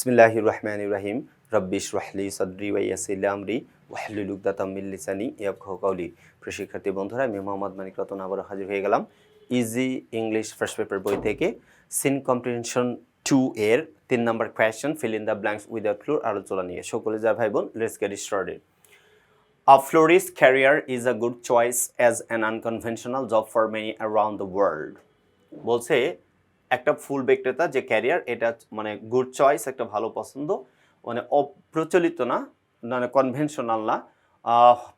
বিসমিল্লাহ রহমান রাহিম রব্বিশ রাহলি সদরি ওয়াইয়াসিল আমরি ওয়াহলুল উকদাতাম লিসানি ইয়াফকাহু কাওলি। প্রিয় শিক্ষার্থী বন্ধুরা, আমি মোহাম্মদ মানিক রতন আবারও হাজির হয়ে গেলাম ইজি ইংলিশ ফার্স্ট পেপার বই থেকে। সিন কম্প্রিহেনশন টু এর তিন নম্বর question, fill in the blanks without ক্লুর আলোচনা নিয়ে। সকলে যা ভাই বোন, let's get started. A florist career is a good choice as an unconventional job for many around the world. বলছে একটা ফুল বিক্রেতা যে ক্যারিয়ার এটা মানে গুড চয়েস একটা ভালো পছন্দ মানে অপ্রচলিত না মানে কনভেনশনাল না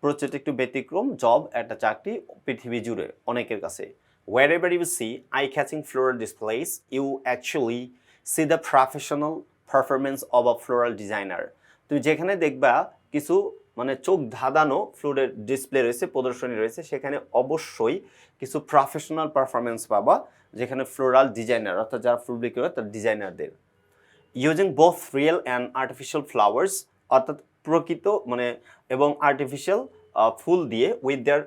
প্রচলিত একটু ব্যতিক্রম জব একটা চাকরি, পৃথিবী জুড়ে অনেকের কাছে। Wherever you see eye catching floral displays you actually see the professional performance of a floral designer তুমি যেখানে দেখবা কিছু মানে চোখ ধাঁধানো ফ্লোরের ডিসপ্লে রয়েছে, প্রদর্শনী রয়েছে। সেখানে অবশ্যই কিছু প্রফেশনাল পারফরমেন্স পাবা, যেখানে ফ্লোরাল ডিজাইনার অর্থাৎ যারা ফুল বিক্রি করে তার ডিজাইনারদের using both real and artificial flowers অর্থাৎ প্রকৃত মানে এবং আর্টিফিশিয়াল ফুল দিয়ে with their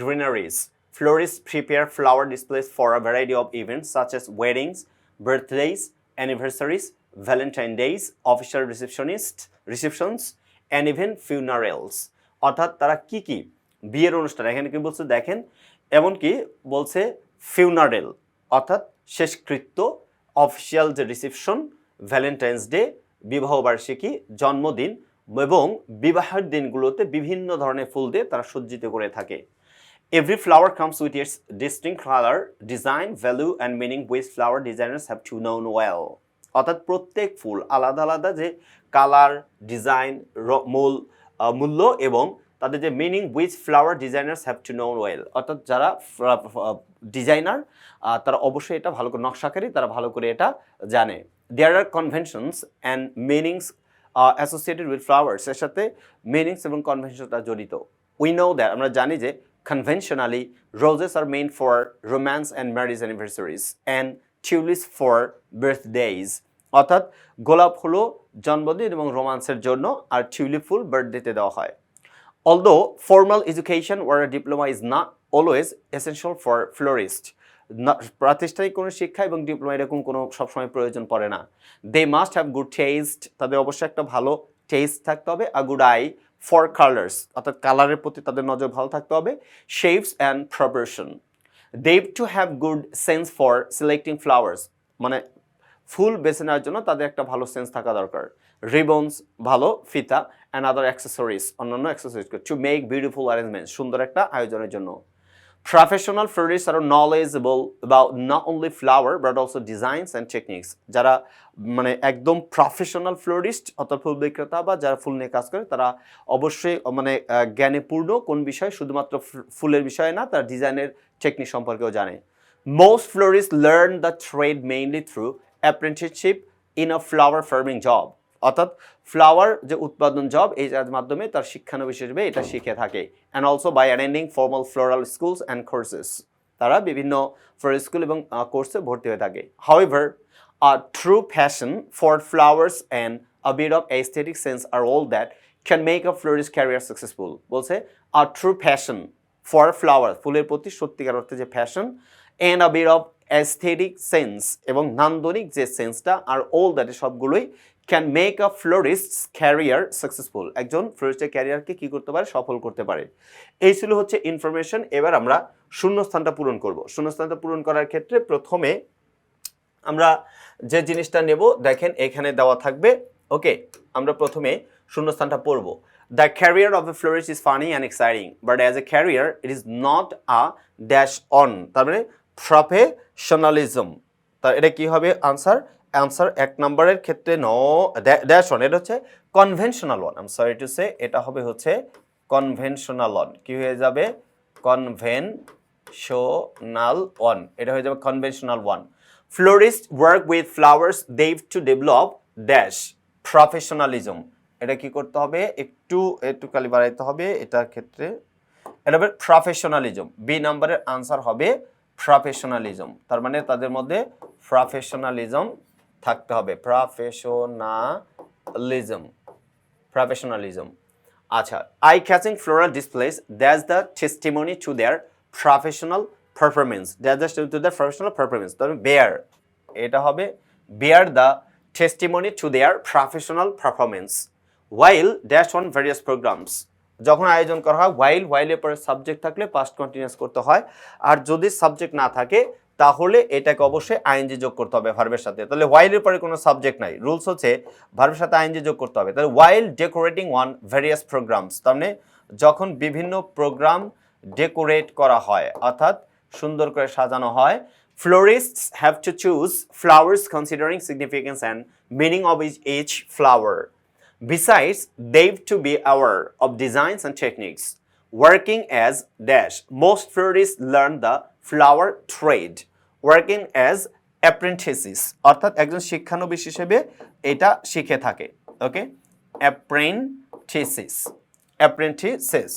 greeneries florist prepare flower displays for a variety of events such as weddings birthdays anniversaries Valentine days official receptionist receptions and even funerals অর্থাৎ তারা কি কি? বিয়ের অনুষ্ঠান। এখানে কি বলছে? দেখেন এমনকি বলছে ফিউনারেল অর্থাৎ শেষকৃত্য অফিসিয়াল যে রিসেপশন ভ্যালেন্টাইন্স ডে বিবাহবার্ষিকী জন্মদিন এবং বিবাহের দিনগুলোতে বিভিন্ন ধরনের ফুল দিয়ে তারা সজ্জিত করে থাকে। Every flower comes with its distinct color, design, value, and meaning. Which flower designers have to know well. অর্থাৎ প্রত্যেক ফুল আলাদা আলাদা যে কালার, ডিজাইন মূল মূল্য এবং তাদের যে meaning which flower designers have to know well অর্থাৎ যারা ডিজাইনার তারা অবশ্যই এটা ভালো করে নকশাকারী তারা ভালো করে এটা জানে। There are conventions and meanings associated with flowers এর সাথে মিনিংস এবং কনভেনশনটা জড়িত। উই নো দ্যাট আমরা জানি যে conventionally roses are meant for romance and marriage anniversaries and tulips for birthdays অর্থাৎ গোলাপ হলো জন্মদিন এবং রোমান্সের জন্য আর টিউলিপ ফুল বার্থডেতে দেওয়া হয়। Although formal education or a diploma is not always essential for florist, না- প্রাতিষ্ঠানিক কোনো শিক্ষা এবং ডিপ্লোমা এরকম কোনো সবসময় প্রয়োজন পড়ে না। They must have good taste তাদের অবশ্যই একটা ভালো টেস্ট থাকতে হবে a good eye for colours অর্থাৎ কালারের প্রতি তাদের নজর ভালো থাকতে হবে shapes and proportion they to have good sense for selecting flowers মানে ফুল বেছে নেওয়ার জন্য তাদের একটা ভালো সেন্স থাকা দরকার। রিবনস ভালো ফিতা অ্যান্ড আদার অ্যাক্সেসরিজ অন্যান্য accessories to make beautiful arrangement সুন্দর একটা আয়োজনের জন্য। Professional florist are knowledgeable about not only flower but also designs and techniques যারা মানে একদম প্রফেশনাল ফ্লোরিস্ট অর্থাৎ ফুল বিক্রেতা বা যারা ফুল নিয়ে কাজ করে তারা অবশ্যই মানে আহ, জ্ঞানে পূর্ণ কোন বিষয় শুধুমাত্র ফুলের বিষয়ে না তার ডিজাইনের টেকনিক সম্পর্কেও জানে। Most florists learn the trade mainly through apprenticeship in a flower farming job অর্থাৎ ফ্লাওয়ার যে উৎপাদন জব এই যার মাধ্যমে তার শিক্ষানবিশ হিসেবে এটা শিখে থাকে and also by attending formal floral schools and courses তারা বিভিন্ন ফ্লোরাল স্কুল এবং কোর্সে ভর্তি হয়ে থাকে। However a true fashion for flowers and a bit of aesthetic sense are all that can make a florist career successful. বলছে, a true fashion for flower ফুলের প্রতি সত্যিকার অর্থে যে fashion and a bit of aesthetic sense এবং নান্দনিক যে সেন্সটা আর অল দ্যাট সবগুলোই can make a florist career successful একজন ফ্লোরিস্টের ক্যারিয়ারকে কি করতে পারে? সফল করতে পারে। এই ছিল হচ্ছে ইনফরমেশন এবার আমরা শূন্যস্থানটা পূরণ করব। শূন্যস্থানটা পূরণ করার ক্ষেত্রে প্রথমে আমরা যে জিনিসটা নেব, দেখেন এখানে দেওয়া থাকবে। ওকে, আমরা প্রথমে শূন্যস্থানটা পড়ব। The career of a florist is funny and exciting but as a career it is not a dash on তার মানে প্রফেশনালিজম তা এটা কি হবে? আনসার অ্যান্সার এক নম্বরের ক্ষেত্রে ন ড্যাশ ওয়ান এটা হচ্ছে conventional one um sorry to say এটা হবে হচ্ছে কনভেনশনাল ওয়ান কি হয়ে যাবে? কনভেনশনাল ওয়ান এটা হয়ে যাবে conventional one florist work with flowers they've to develop dash professionalism এটা কি করতে হবে? একটু একটু কালি বাড়াইতে হবে এটার ক্ষেত্রে। এটা হবে প্রফেশনালিজম বি নাম্বারের আনসার হবে প্রফেশনালিজম তার মানে তাদের মধ্যে প্রফেশনালিজম থাকতে হবে। প্রফেশনালিজম প্রফেশনালিজম আচ্ছা eye catching floral displays that's the testimony to their professional performance that's the to their professional performance তবে বেয়ার এটা হবে bear the testimony to their professional performance while dash on various programs যখন আয়োজন করা হয়, while এর পরে subject থাকলে পাস্ট কন্টিনিউয়াস করতে হয়। আর যদি সাবজেক্ট না থাকে, তাহলে এটাকে অবশ্যই আইএনজি যোগ করতে হবে ভার্বের সাথে। তাহলে এর পরে কোনো সাবজেক্ট নাই। রুলস হচ্ছে ভার্বের সাথে আইএনজি যোগ করতে হবে। তাহলে while decorating on various programmes তার মানে যখন বিভিন্ন প্রোগ্রাম ডেকোরেট করা হয়, অর্থাৎ সুন্দর করে সাজানো হয়, florists have to choose flowers considering significance and meaning of each flower. Besides they've to be aware of designs and techniques working as dash most florists learn the flower trade working as apprentices অর্থাৎ একজন শিক্ষানবিশ হিসেবে এটা শিখে থাকে ওকে apprentices apprentices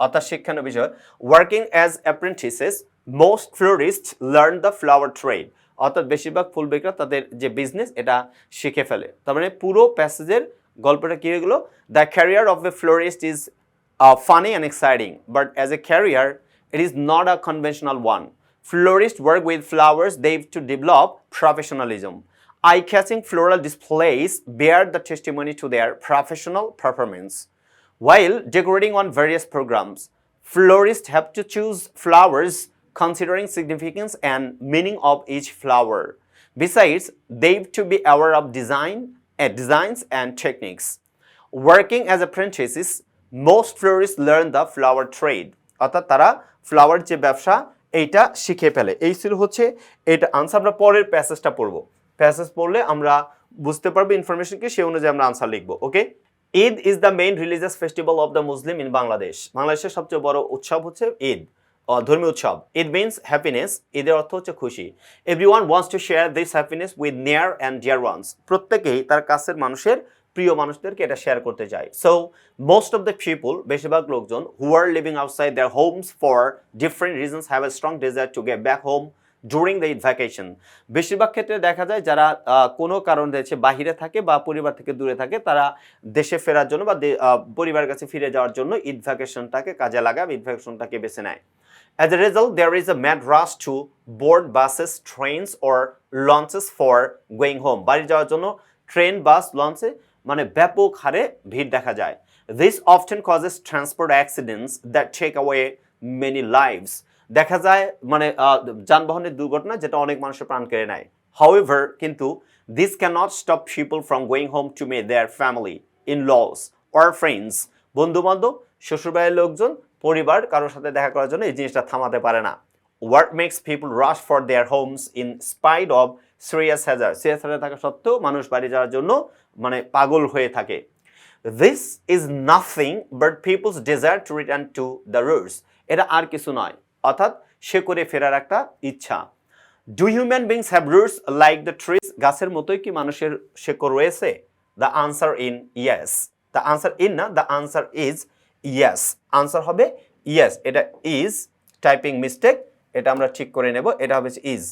অর্থাৎ শিক্ষানো বিষয় working as apprentices most florist learn the flower trade অর্থাৎ বেশিরভাগ ফুল বিক্রেতা তাদের যে বিজনেস এটা শিখে ফেলে তার মানে পুরো প্যাসেজের গল্পটা কী হয়ে গেলো the career of a florist is funny and exciting but as a career it is not a conventional one. Florists work with flowers they've to develop professionalism. Eye-catching floral displays bear the testimony to their professional performance. While decorating on various programs, florists have to choose flowers considering significance and meaning of each flower. Besides, they've to be aware of design, uh, designs and techniques. Working as apprentices, most florists learn the flower trade. অর্থাৎ তারা flower যে ব্যবসা এইটা শিখে ফেলে। এই ছিল হচ্ছে এটা আনসার আমরা পরের প্যাসেজটা পড়ব। প্যাসেজ পড়লে আমরা বুঝতে পারব ইনফরমেশন কি সেই অনুযায়ী আমরা আনসার লিখব okay Eid is the main religious festival of the Muslim in Bangladesh বাংলাদেশের সবচেয়ে বড় উৎসব হচ্ছে ঈদ। ধর্মীয় উৎসব। ইট মিনস হ্যাপিনেস ঈদের অর্থ হচ্ছে খুশি। Everyone wants to share this happiness with near and dear ones প্রত্যেকেই তার কাছের মানুষের প্রিয় মানুষদেরকে এটা শেয়ার করতে চায়। So most of the people বেশিরভাগ লোকজন who are living outside their homes for different reasons have a strong desire to get back home during the vacation বেশিরভাগ ক্ষেত্রে দেখা যায় যারা কোনো কারণ দেশে বাহিরে থাকে বা পরিবার থেকে দূরে থাকে, তারা দেশে ফেরার জন্য বা পরিবারের কাছে ফিরে যাওয়ার জন্য ঈদ ভ্যাকেশনটাকে কাজে লাগায় ঈদ ভ্যাকেশনটাকে বেছে নেয়। As a result, there is a mad rush to board buses, trains, or launches for going home. বাড়ি যাওয়ার জন্য ট্রেন বাস লঞ্চে মানে ব্যাপক হারে ভিড় দেখা যায়। This often causes transport accidents that take away many lives দেখা যায় মানে যানবাহনের দুর্ঘটনা যেটা অনেক মানুষের প্রাণ কেড়ে নেয়। হাউএভার কিন্তু this can not stop people from going home to meet their family in laws or friends বন্ধু বান্ধব শ্বশুরবাড়ির লোকজন পরিবার কারোর সাথে দেখা করার জন্য এই জিনিসটা থামাতে পারে না। What makes people rush for their homes in spite of serious hazard serious hazard থাকা সত্ত্বেও মানুষ বাড়ি যাওয়ার জন্য মানে পাগল হয়ে থাকে। This is nothing but people's desire to return to the roots এটা আর কিছু নয়। অর্থাৎ সে করে ফেরার একটা ইচ্ছা। Do human beings have roots like the trees গাছের মতোই কি মানুষের শেকড় রয়েছে? The answer in yes the answer in না the answer is yes answer হবে ইয়াস এটা ইজ টাইপিং মিস্টেক এটা আমরা ঠিক করে নেব। এটা হবে is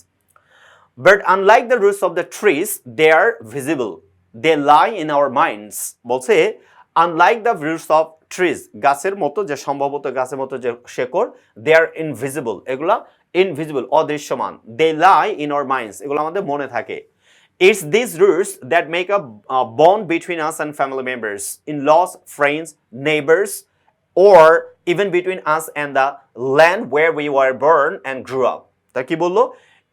but unlike the roots of the trees they are visible they lie in our minds বলছে unlike the roots of trees গাছের মতো যে সম্ভবত গাছের মতো যে শেকড় দে আর ইনভিজিবল এগুলো invisible অদৃশ্যমান। They lie in our minds এগুলো আমাদের মনে থাকে। It's this roots that make a bond between us and family members in laws friends neighbours or even between us and the land where we were born and grew up. তা কি বলল?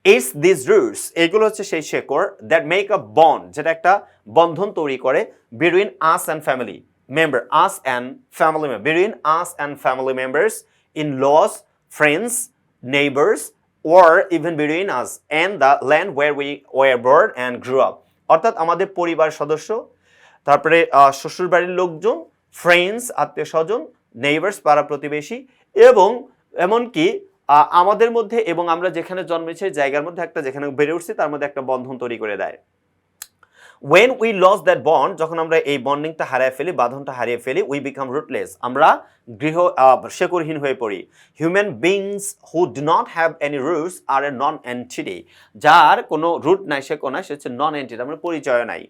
It's this roots এগুলো হচ্ছে সেই শেকড় that make a bond যেটা একটা বন্ধন তৈরি করে between us and family member us and family member between us and family members in laws friends neighbours or even between us and the land where we were born and grew up. অর্থাৎ আমাদের পরিবার সদস্য, তারপরে শ্বশুরবাড়ির লোকজন friends আত্মীয় স্বজন neighbours পাড়া প্রতিবেশী এবং এমনকি আমাদের মধ্যে এবং আমরা যেখানে জন্মেছি জায়গার মধ্যে একটা যেখানে বেড়ে উঠছি তার মধ্যে একটা বন্ধন তৈরি করে দেয়। When we lose that bond যখন আমরা এই বন্ডিংটা হারিয়ে ফেলি বাঁধনটা হারিয়ে ফেলি উই বিকাম রুটলেস আমরা গৃহ আহ, শেকড়হীন হয়ে পড়ি। Human beings who do not have any roots are a non entity যার কোনো রুট নাই শেকড় নাই সে হচ্ছে নন এন্টিটি আমরা পরিচয় নাই।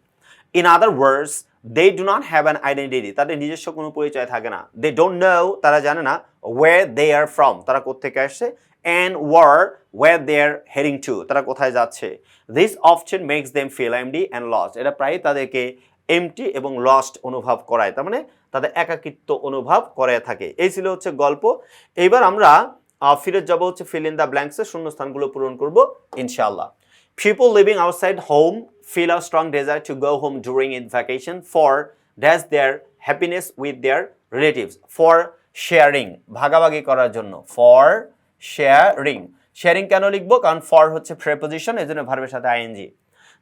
In other words they do not have an identity তাদের নিজস্ব কোনো পরিচয় থাকে না। দে ডোন্ট নো তারা জানে না ওয়ে দে আর ফ্রম তারা কোথেকে আসছে and were, where they're heading to তারা কোথায় যাচ্ছে। This often makes them feel empty and lost এটা প্রায় তাদেরকে এমটি এবং লস্ট অনুভব করায়। তার মানে তাদের একাকিত্ব অনুভব করে থাকে। এই ছিল হচ্ছে গল্প। এইবার আমরা ফিরে যাব হচ্ছে ফিল ইন দ্য ব্ল্যাঙ্কসের শূন্যস্থানগুলো পূরণ করব ইনশাআল্লাহ। People living outside home feel a strong desire to go home during its vacation for that's their happiness with their relatives for sharing ভাগাভাগি করার জন্য for sharing sharing কেন লিখব কারণ for হচ্ছে preposition এজন্য ভার্বের সাথে ing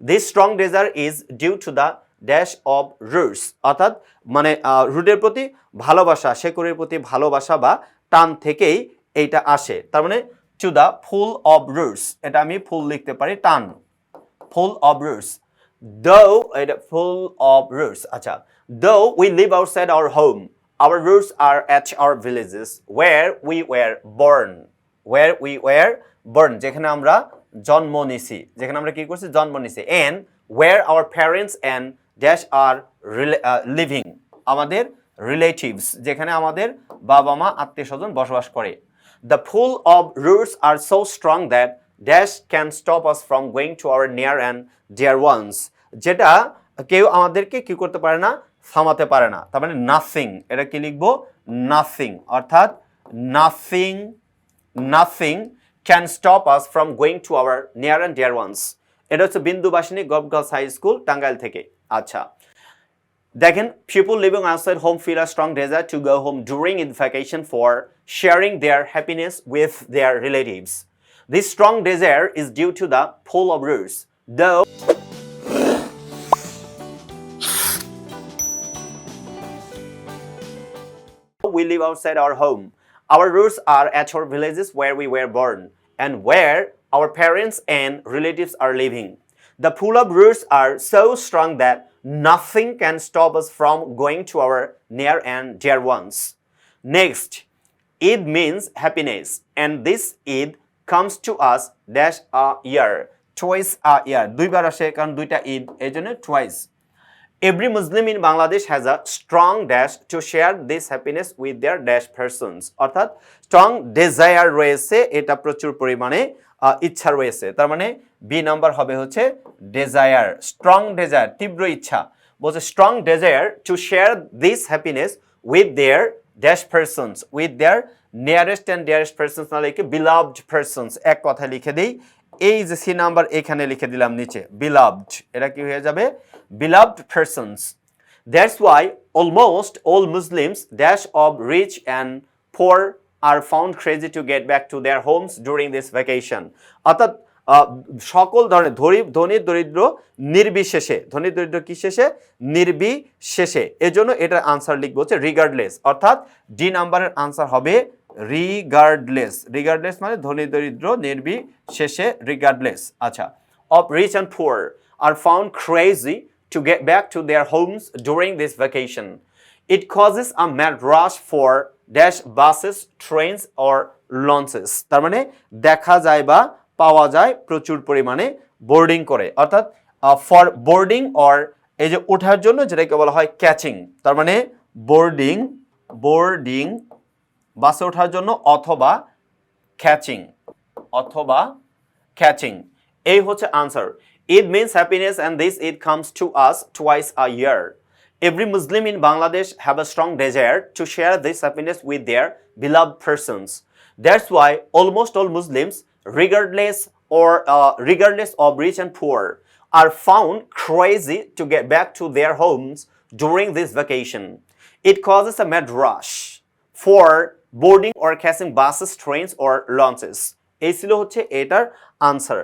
this strong desire is due to the dash of roots অর্থাৎ মানে রুটের প্রতি ভালোবাসা শেকড়ের প্রতি ভালোবাসা বা টান থেকেই এইটা আসে তার মানে দ্য ফুল অফ রুটস এটা আমি ফুল লিখতে পারি টান ফুল অফ রুটস দো এটা ফুল অফ রুটস আচ্ছা though we live outside our home our roots are at our villages where we were born where we were born যেখানে আমরা জন্ম নিছি। যেখানে আমরা কি করছি? জন্ম নিছি। And where our parents and dash are living আমাদের রিলেটিভস যেখানে আমাদের বাবা মা আত্মীয় স্বজন বসবাস করে। The pull of roots are so strong that dash can stop us from going to our near and dear ones যেটা কেউ আমাদেরকে কি করতে পারে না? থামাতে পারে না। তার মানে নাথিং এটা কি লিখব? নাথিং অর্থাৎ nothing nothing can stop us from going to our near and dear ones এটা হচ্ছে Bindubashini Gov Girls High School, Tangail থেকে। আচ্ছা। দেখেন people living outside home feel a strong desire to go home during in vacation for sharing their happiness with their relatives This strong desire is due to the pull of roots, though. we live outside our home. Our roots are at our villages where we were born and where our parents and relatives are living. The pull of roots are so strong that nothing can stop us from going to our near and dear ones. Next, Eid means happiness, and this Eid comes to us dash a year, twice a year. দুইবার আসে কারণ দুইটা ঈদ এই জন্য twice. Every Muslim in Bangladesh has a strong dash to share this happiness with their dash persons. অর্থাৎ strong desire রয়েছে এটা প্রচুর পরিমাণে ইচ্ছা রয়েছে তার মানে বি নাম্বার হবে হচ্ছে ডেজায়ার স্ট্রং ডেজায়ার তীব্র ইচ্ছা বলছে strong desire to share this happiness with their dash persons with their nearest and dearest persons না লিখে বিলাভড পার্সনস এক কথা লিখে দিই। এই যে সি নাম্বার এখানে লিখে দিলাম নিচে বিলাভড এটা কি হয়ে যাবে? Beloved persons that's why almost all Muslims dash of rich and poor are found crazy to get back to their homes during this vacation অর্থাৎ সকল ধরনের ধরি, ধনী, দরিদ্র, নির্বিশেষে, ধনী, দরিদ্র কি শেষে? নির্বিশেষে। এজন্য এটার আনসার লিখব হচ্ছে রিগার্ডলেস অর্থাৎ ডি নাম্বারের আনসার হবে রিগার্ডলেস রিগার্ডলেস মানে ধনী, দরিদ্র, নির্বিশেষে রিগার্ডলেস আচ্ছা of rich and poor are found crazy to get back to their homes during this vacation. It causes a mad rush for dash buses trains or launches তার মানে দেখা যায় বা পাওয়া যায় প্রচুর পরিমাণে বোর্ডিং করে। অর্থাৎ ফর বোর্ডিং অর এই যে ওঠার জন্য যেটাকে বলা হয় ক্যাচিং তার মানে বোর্ডিং বোর্ডিং বাসে ওঠার জন্য অথবা ক্যাচিং অথবা ক্যাচিং এই হচ্ছে answer Eid means happiness and this Eid comes to us twice a year every Muslim in Bangladesh have a strong desire to share this happiness with their beloved persons. That's why almost all Muslims, regardless or uh, regardless of rich and poor, are found crazy to get back to their homes during this vacation. It causes a mad rush for boarding or catching buses, trains or launches. এই ছিল হচ্ছে এটার answer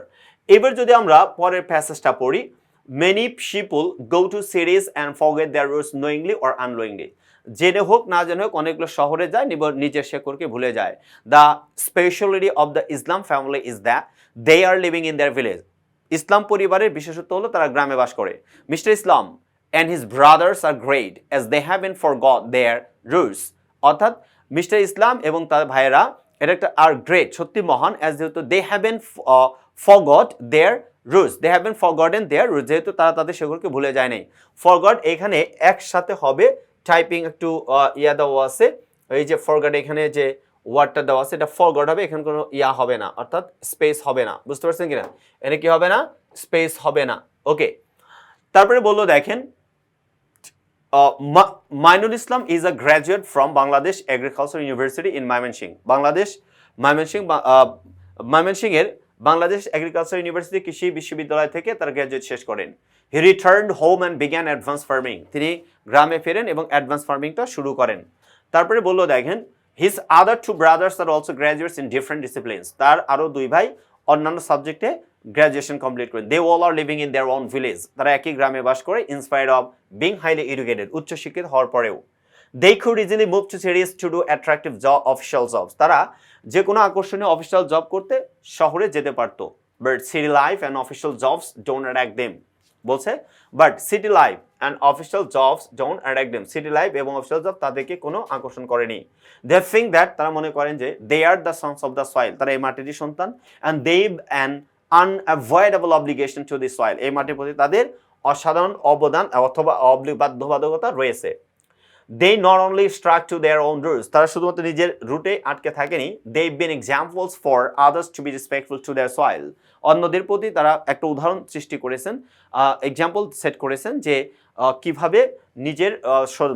এবার যদি আমরা পরের প্যাসেজটা পড়ি many people go to cities and forget their roots knowingly or unknowingly জেনে হোক, না জেনে হোক, অনেকগুলো শহরে যায় নিজের শেকড়কে ভুলে যায়। The speciality of the Islam family is that they are living in their village Islam পরিবারের বিশেষত্ব হলো তারা গ্রামে বাস করে। Mr Islam and his brothers are great as they haven't forgot their roots অর্থাৎ মিস্টার ইসলাম এবং তার ভাইয়েরা এটা একটা আর গ্রেট সত্যি মহান অ্যাজ যেহেতু they haven't forgot their roots they haven't forgotten their roots যেহেতু তারা তাদের সেগুলোকে ভুলে যায় নাই। ফরগট এখানে একসাথে হবে টাইপিং একটু ইয়া দেওয়া আছে। এই যে ফরগট এখানে যে ওয়ার্ডটা দেওয়া আছে, এটা ফরগট হবে, এখানে কোনো ইয়া হবে না, অর্থাৎ স্পেস হবে না। বুঝতে পারছেন কিনা? এটা কি হবে না? স্পেস হবে না। ওকে তারপরে বলল, দেখেন Mainul Islam is a graduate from Bangladesh Agricultural University in Mymensingh. Bangladesh Mymensingh Mymensingh এর বাংলাদেশ এগ্রিকালচার ইউনিভার্সিটি কৃষি বিশ্ববিদ্যালয় থেকে তার গ্র্যাজুয়েট শেষ করেন। He return home and began advance farming তিনি গ্রামে ফেরেন এবং অ্যাডভান্স ফার্মিংটা শুরু করেন। তারপরে বলল, দেখেন his other two brothers are also graduates in different disciplines তার আরও দুই ভাই অন্যান্য সাবজেক্টে গ্র্যাজুয়েশন কমপ্লিট করেন। They all are living in their own village তারা একই গ্রামে বাস করে inspired of being highly educated উচ্চশিক্ষিত হওয়ার পরেও। They could easily move to cities to do attractive job official jobs তারা যে কোনো আকর্ষণীয় অফিসিয়াল জব করতে শহরে যেতে পারতো। But city life and official jobs don't attract them বলছে। But city life and official jobs don't attract them city life এবং অফিসিয়াল জব তাদেরকে কোনো আকর্ষণ করেনি। দে থিঙ্ক দ্যাট তারা মনে করেন যে they are the sons of the soil তারা এই মাটিরই সন্তান। And they an unavoidable obligation to the soil এই মাটির প্রতি তাদের অসাধারণ অবদান অথবা বাধ্যবাধকতা রয়েছে। They not only stuck to their own roots তারা শুধুমাত্র নিজের রুটে আটকে থাকেনি they been examples for others to be respectful to their soil অন্যদের প্রতি তারা একটা উদাহরণ সৃষ্টি করেছেন এক্সাম্পল সেট করেছেন যে কীভাবে নিজের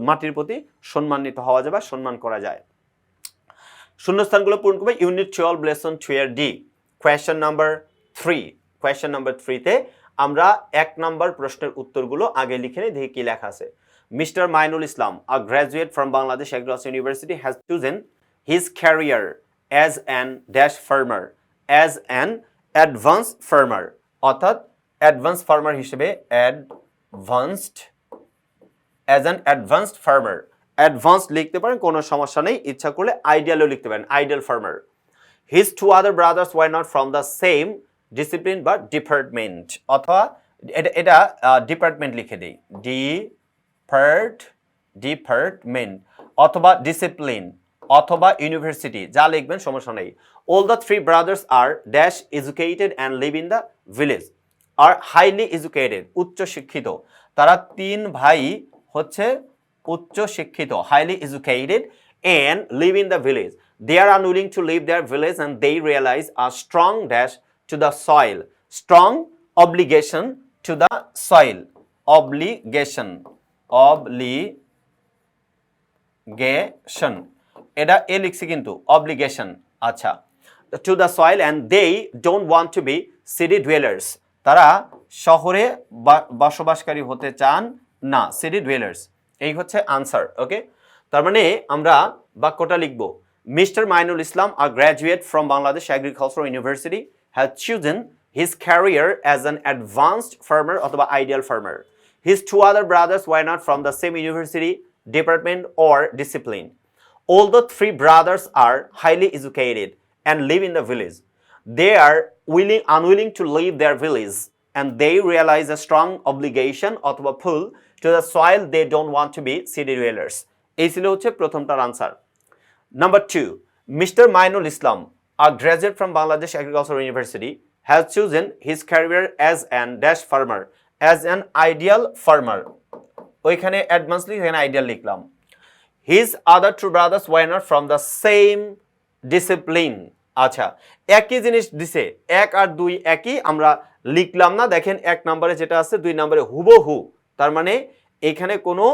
মাটির প্রতি সম্মানিত হওয়া যায় বা সম্মান করা যায়। শূন্যস্থানগুলো পূরণ করবে unit twelve lesson টুয়ের D. Question number three question number থ্রিতে আমরা এক নাম্বার প্রশ্নের উত্তরগুলো আগে লিখে নিই, দেখি কি লেখা আছে। Mr Mainul Islam a graduate from Bangladesh agriculture university has chosen his career as an dash farmer as an advance farmer অর্থাৎ অ্যাডভান্স ফার্মার হিসেবে advanced as an advanced farmer advance লিখতে পারেন, কোনো সমস্যা নেই, ইচ্ছা করলে আইডিয়ালও লিখতে পারেন ideal farmer his two other brothers why not from the same discipline বা ডিপার্টমেন্ট অথবা এটা এটা ডিপার্টমেন্ট লিখে দিই ডিপার্ট ডিপার্টমেন্ট অথবা ডিসিপ্লিন অথবা ইউনিভার্সিটি যা লিখবেন, সমস্যা নেই। All the three brothers are dash educated and live in the village are highly educated উচ্চ শিক্ষিত। তারা তিন ভাই হচ্ছে উচ্চ শিক্ষিত highly educated and live in the village they are unwilling to leave their village and they realise a strong dash to the soil strong obligation to the soil obligation obligation এটা এ লিখছি কিন্তু, অব্লিগেশন। আচ্ছা to the soil and they don't want to be city dwellers তারা শহরে বসবাসকারী হতে চান না সিটি ডুয়েলার্স এই হচ্ছে আনসার ওকে তার মানে আমরা বাক্যটা লিখব। Mr Mainul Islam are graduate from Bangladesh agriculture university has chosen his career as an advanced farmer অথবা ideal farmer His two other brothers why not from the same university department or discipline. All the three brothers are highly educated and live in the village. They are willing, unwilling to leave their village and they realize a strong obligation অথবা pull to the soil they don't want to be city dwellers. এই ছিল হচ্ছে প্রথমটার answer Number two, Mr. Mainul Islam, a graduate from Bangladesh Agricultural University, has chosen his career as an dash farmer, As an ideal farmer. ওইখানে advance লিখে এখানে ideal লিখলাম। His other two brothers why not from the same discipline আচ্ছা একই জিনিস দিছে, এক আর দুই একই, আমরা লিখলাম না। দেখেন এক নম্বরে যেটা আছে, দুই নম্বরে হুবহু। তার মানে এখানে কোনো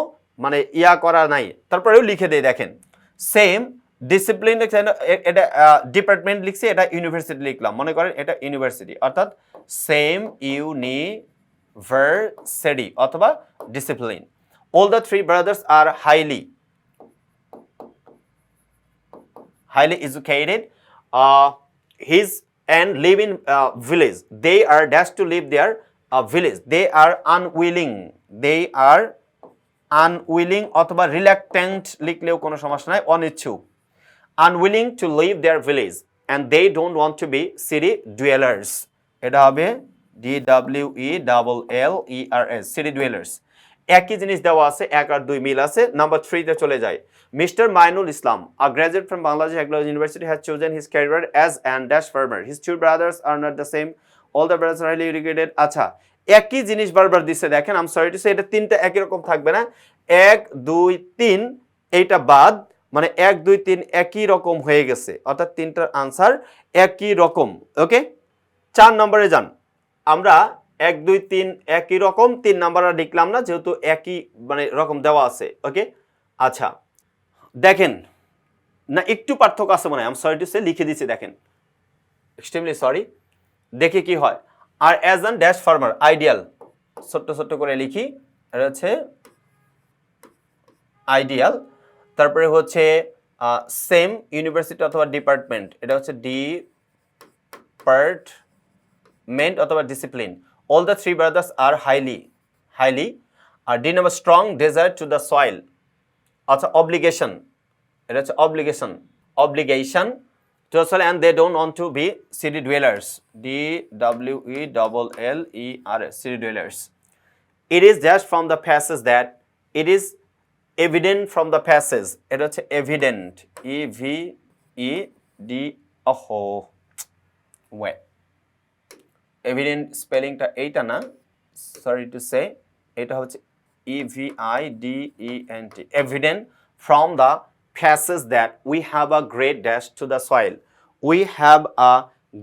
মানে ইয়া করা নাই। তারপরেও লিখে দেয় দেখেন। সেম ডিসিপ্লিন এটা ডিপার্টমেন্ট লিখছি, এটা ইউনিভার্সিটি লিখলাম। মনে করেন এটা ইউনিভার্সিটি অর্থাৎ সেম ইউনিভার্সিটি অথবা discipline all the three brothers are highly highly educated uh, his and live in uh, village they are dashed to live their uh, village they are unwilling they are unwilling অথবা reluctant লিখলেও কোনো সমস্যা নাই অনিচ্ছুক unwilling to leave their village and they don't want to be city dwellers এটা হবে D W E double L E R S city dwellers একই জিনিস দেওয়া আছে, এক আর দুই মিল আছে নাম্বার থ্রিতে চলে যায় Mr Mainul Islam a graduate from Bangladesh agro university has chosen his career as and dash farmer his two brothers are not the same all the brothers are highly educated আচ্ছা একই জিনিস বারবার দিচ্ছে দেখেন আম sorry to say এটা তিনটা একই রকম থাকবে না। এক, দুই, তিন, এইটা বাদ মানে এক, দুই, তিন একই রকম হয়ে গেছে। অর্থাৎ তিনটার আনসার একই রকম ওকে চার নম্বরে যান। আমরা এক, দুই, তিন, একই রকম তিন নাম্বার লিখলাম না, যেহেতু একই মানে রকম দেওয়া আছে, ওকে? আচ্ছা দেখেন, না, একটু পার্থক্য আছে মনে হয় আমি সরি টু সে লিখে দিচ্ছি দেখেন। এক্সট্রিমলি সরি দেখে কি হয়। আর as an dash farmer ideal ছোট্ট ছোট্ট করে লিখি, এটা হচ্ছে আইডিয়াল তারপরে হচ্ছে সেম ইউনিভার্সিটি অথবা ডিপার্টমেন্ট এটা হচ্ছে ডিপার্টমেন্ট অথবা discipline all the three brothers are highly highly R D number strong desert to the soil আচ্ছা অব্লিগেশন এটা হচ্ছে অব্লিগেশন অব্লিগেশন টু আসলে and they don't want to be city dwellers D W E double L E R S city dwellers it is just from the passage that it is evident from the passage. এটা হচ্ছে evident. E v e d ওহো ওয়ে evident স্পেলিংটা এইটা না sorry to say এটা হচ্ছে E V I D E N T evident from the passage that we have a great dash to the soil we have a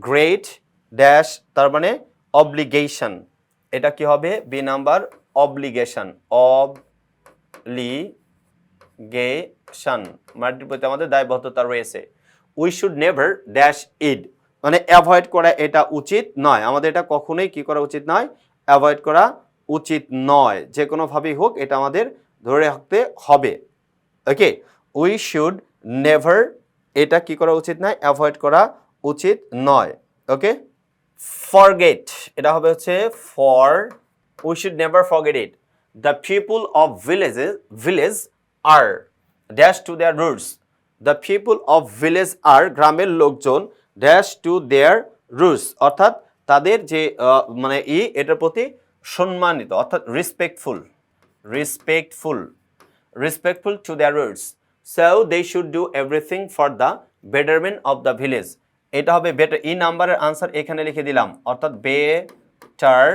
great dash তার মানে obligation এটা কি হবে? বি নাম্বার অব্লিগেশন অব্লিগেশন মাটির প্রতি আমাদের দায়বদ্ধতা রয়েছে। উই শুড নেভার ড্যাশ ইড মানে অ্যাভয়েড করা এটা উচিত নয়। আমাদের এটা কখনোই কি করা উচিত নয়? অ্যাভয়েড করা উচিত নয়। যে কোনোভাবেই হোক এটা আমাদের ধরে রাখতে হবে। ওকে উই শুড নেভার এটা কি করা উচিত নয়? অ্যাভয়েড করা উচিত নয়। ওকে ফরগেট এটা হবে হচ্ছে for we should never forget it the people of villages village are dash to their roots the people of village are গ্রামের লোকজন ড্যাশ টু দেয়ার রুলস অর্থাৎ তাদের যে মানে ই, এটার প্রতি সম্মানিত, অর্থাৎ respectful respectful respectful to their roots So they should do everything for the betterment of the village এটা হবে বেটার ই নাম্বারের আনসার এখানে লিখে দিলাম, অর্থাৎ better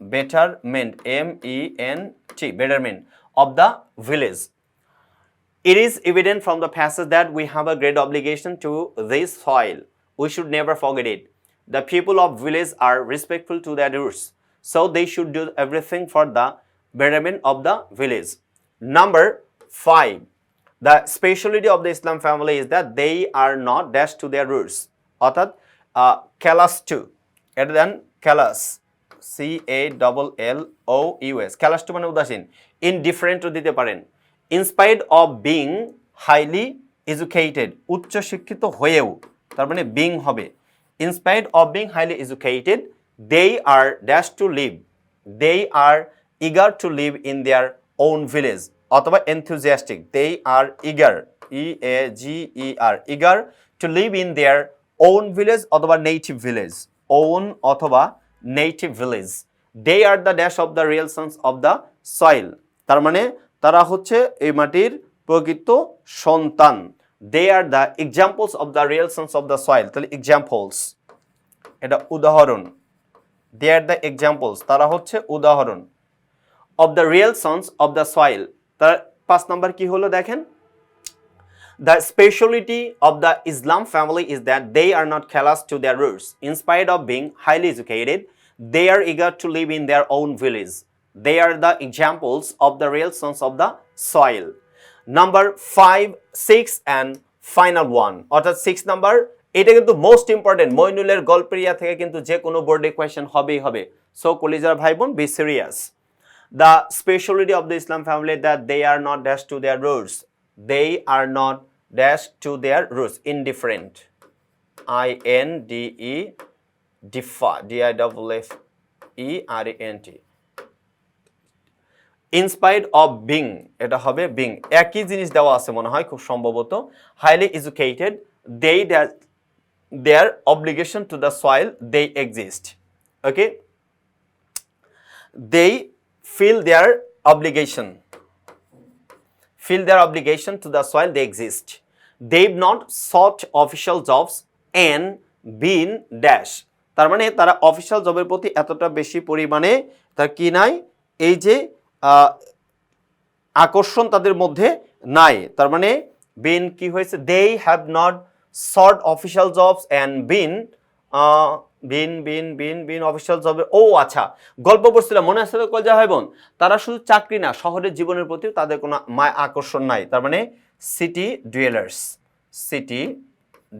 betterment M E N T betterment of the village It is evident from the passage that we have a great obligation to this soil. We should never forget it. The people of village are respectful to their roots, so they should do everything for the betterment of the village. Number five, the speciality of the Islam family is that they are not dashed to their roots. অর্থাৎ callous to এটা then callous C A double L O U S callous to মানে উদাসীন ইনডিফারেন্টও দিতে পারেন in spite of being highly educated উচ্চ শিক্ষিত হয়েও, তার মানে বিং হবে in spite of being highly educated they are dash to live they are eager to live in their own village অথবা enthusiastic they are eager E A G E R eager to live in their own village অথবা নেটিভ village on অথবা native village they are the dash of the real sons of the soil তার মানে তারা হচ্ছে এই মাটির প্রকৃত সন্তান। They are the examples of the real sons of the soil তাহলে এক্সাম্পলস এটা উদাহরণ। দে আর দ্য এক্সাম্পলস তারা হচ্ছে উদাহরণ। Of the real sons of the soil তার পাঁচ নম্বর কি হলো দেখেন? The speciality of the Islam family is that they are not callous to their roots inspired of being highly educated they are eager to live in their own village They are the examples of the real sons of the soil. Number five, six and final one. অর্থাৎ six number এটা কিন্তু most important মইনুলের গল্পেরিয়া থেকে কিন্তু যে কোনো বোর্ডে question হবেই হবে সো কলিজার ভাই বোন be serious speciality of the Islam family that they are not dashed to their roots. They are not dashed to their roots. Indifferent. I N D E differ. D I double F E R E N T. In spite of being এটা হবে being একই জিনিস দেওয়া আছে মনে হয়, খুব সম্ভবত। Highly educated they their obligation to the soil they exist okay they feel their obligation. Feel their obligation to the soil, they exist. They've not sought official jobs and been dash তার মানে তারা official জবের প্রতি এতটা বেশি পরিমাণে, তার কি নাই? এই যে আকর্ষণ তাদের মধ্যে নাই। তার মানে বিন কি হয়েছে? They have not sought official jobs and been been been been been official জবের ও আচ্ছা গল্প পড়ছিলাম, মনে আছে তো কলজা হয় বোন? তারা শুধু চাকরি না, শহরের জীবনের প্রতি তাদের কোনো মায় আকর্ষণ নাই। তার মানে city dwellers city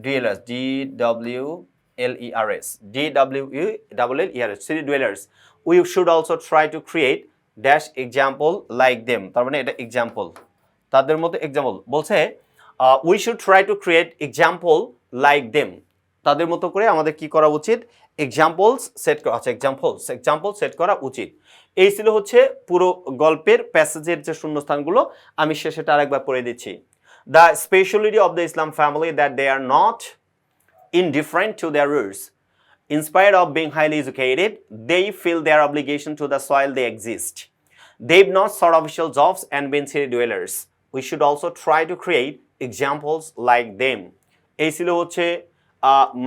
dwellers D W L E R S D W U double L E R S city dwellers we should also try to create dash example like them তার মানে এটা এক্সাম্পল তাদের মতো example বলছে we should try to create example like them তাদের মতো করে আমাদের কি করা উচিত এক্সাম্পলস সেট করা আচ্ছা এক্সাম্পলস এক্সাম্পল সেট করা উচিত এই ছিল হচ্ছে পুরো গল্পের প্যাসেজের যে শূন্যস্থানগুলো আমি শেষেটা আরেকবার পড়ে দিচ্ছি the speciality of the Islam family that they are not indifferent to their roots. In spite of being highly educated, they feel their obligation to the soil they exist. They've not sought official jobs and been city dwellers. We should also try to create examples like them. এই ছিল হচ্ছে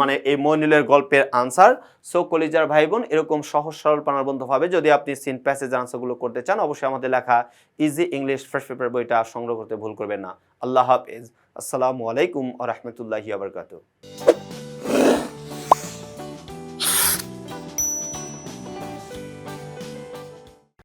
মানে এই মইনুলের গল্পের answer so কলিজার ভাই বোন এরকম সহজ সরল প্রাণবন্ধভাবে যদি আপনি সিন প্যাসেজ আনসারগুলো করতে চান, অবশ্যই আমাদের লেখা ইজি ইংলিশ ফার্স্ট পেপার বইটা সংগ্রহ করতে ভুল করবেন না আল্লাহ হাফেজ আসসালামু আলাইকুম আ রহমতুল্লাহি আবরকাত